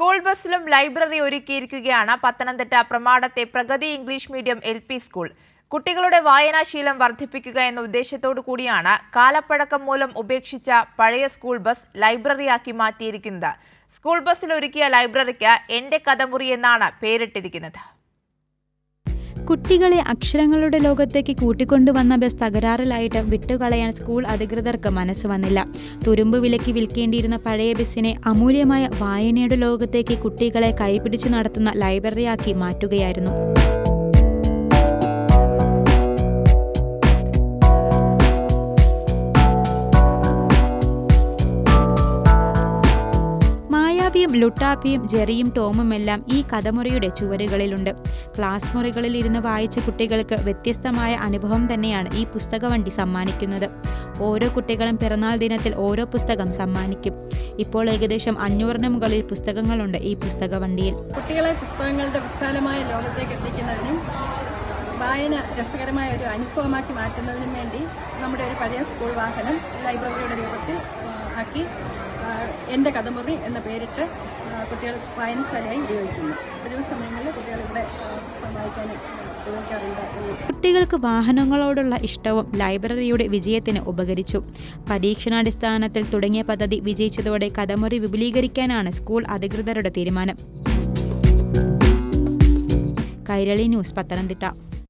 School ബസ്സിലും library ഒരുക്കിയിരിക്കുകയാണ് Pathanamthitta പ്രമാടത്തെ Pragathi English medium L school. കുട്ടികളുടെ വായനാശീലം വർദ്ധിപ്പിക്കുക എന്ന ഉദ്ദേശത്തോടു കൂടിയാണ് കാലപ്പഴക്കം മൂലം ഉപേക്ഷിച്ച പഴയ സ്കൂൾ ബസ് ലൈബ്രറിയാക്കി മാറ്റിയിരിക്കുന്നത്. സ്കൂൾ ബസ്സിൽ ഒരുക്കിയ ലൈബ്രറിക്ക് എന്റെ കഥമുറി എന്നാണ് പേരിട്ടിരിക്കുന്നത്. കുട്ടികളെ അക്ഷരങ്ങളുടെ ലോകത്തേക്ക് കൂട്ടിക്കൊണ്ടുവന്ന ബസ് തകരാറിലായിട്ട് വിട്ടുകളയാൻ സ്കൂൾ അധികൃതർക്ക് മനസ്സ് വന്നില്ല. തുരുമ്പ് വിലക്കി വിൽക്കേണ്ടിയിരുന്ന പഴയ ബസ്സിനെ അമൂല്യമായ വായനയുടെ ലോകത്തേക്ക് കുട്ടികളെ കൈപിടിച്ച് നടത്തുന്ന ലൈബ്രറിയാക്കി മാറ്റുകയായിരുന്നു. മായാവിയും ലുട്ടാപ്പിയും ജെറിയും ടോമുമെല്ലാം ഈ കഥമുറിയുടെ ചുവരുകളിലുണ്ട്. ക്ലാസ് മുറികളിൽ ഇരുന്ന് വായിച്ച കുട്ടികൾക്ക് വ്യത്യസ്തമായ അനുഭവം തന്നെയാണ് ഈ പുസ്തകവണ്ടി സമ്മാനിക്കുന്നത്. ഓരോ കുട്ടികളും പിറന്നാൾ ദിനത്തിൽ ഓരോ പുസ്തകം സമ്മാനിക്കും. ഇപ്പോൾ ഏകദേശം അഞ്ഞൂറിന് മുകളിൽ പുസ്തകങ്ങളുണ്ട് ഈ പുസ്തകവണ്ടിയിൽ. കുട്ടികളെ പുസ്തകങ്ങളുടെ വിശാലമായ ലോകത്തേക്ക് എത്തിക്കുന്നതിനും വായന രസകരമായ ഒരു അനുഭവമാക്കി മാറ്റുന്നതിനും വേണ്ടി നമ്മുടെ ഒരു പഴയ സ്കൂൾ വാഹനം ലൈബ്രറിയുടെ രൂപത്തിൽ ആക്കി എന്റെ കഥമുറി എന്ന പേരിട്ട് കുട്ടികൾ വായനശാലയായി ഉപയോഗിക്കുന്നു. ഒഴിവ് സമയങ്ങളിൽ കുട്ടികൾ ഇവിടെ പുസ്തകം വായിക്കാനും കുട്ടികൾക്ക് വാഹനങ്ങളോടുള്ള ഇഷ്ടവും ലൈബ്രറിയുടെ വിജയത്തിന് ഉപകരിച്ചു. പരീക്ഷണാടിസ്ഥാനത്തിൽ തുടങ്ങിയ പദ്ധതി വിജയിച്ചതോടെ കഥമുറി വിപുലീകരിക്കാനാണ് സ്കൂൾ അധികൃതരുടെ തീരുമാനം. കൈരളി ന്യൂസ് പത്തനംതിട്ട.